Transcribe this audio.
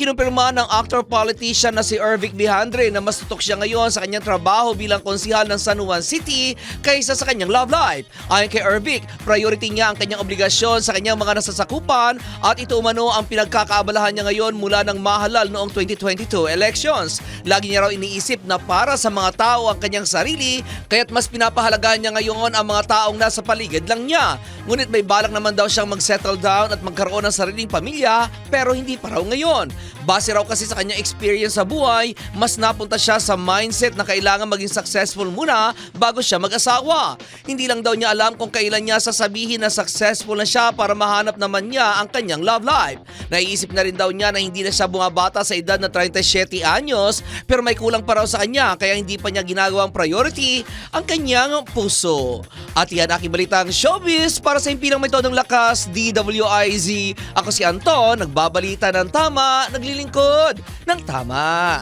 Kinumpirma ng actor-politician na si Ervic Vihandre na mas tutok siya ngayon sa kanyang trabaho bilang konsihal ng San Juan City kaysa sa kanyang love life. Ayon kay Ervic, priority niya ang kanyang obligasyon sa kanyang mga nasasakupan at ito umano ang pinagkakaabalahan niya ngayon mula ng mahalal noong 2022 elections. Lagi niya raw iniisip na para sa mga tao ang kanyang sarili kaya't mas pinapahalagaan niya ngayon ang mga taong nasa paligid lang niya. Ngunit may balak naman daw siyang mag-settle down at magkaroon ng sariling pamilya pero hindi pa raw ngayon. Base raw kasi sa kanyang experience sa buhay, mas napunta siya sa mindset na kailangan maging successful muna bago siya mag-asawa. Hindi lang daw niya alam kung kailan niya sasabihin na successful na siya para mahanap naman niya ang kanyang love life. Naiisip na rin daw niya na hindi na siya bumabata sa edad na 37 anyos pero may kulang pa raw sa kanya kaya hindi pa niya ginagawang priority ang kanyang puso. At yan aking balitang showbiz para sa impilang may tonong lakas, DWIZ. Ako si Anton, nagbabalita ng tama, naglilingkod ng tama.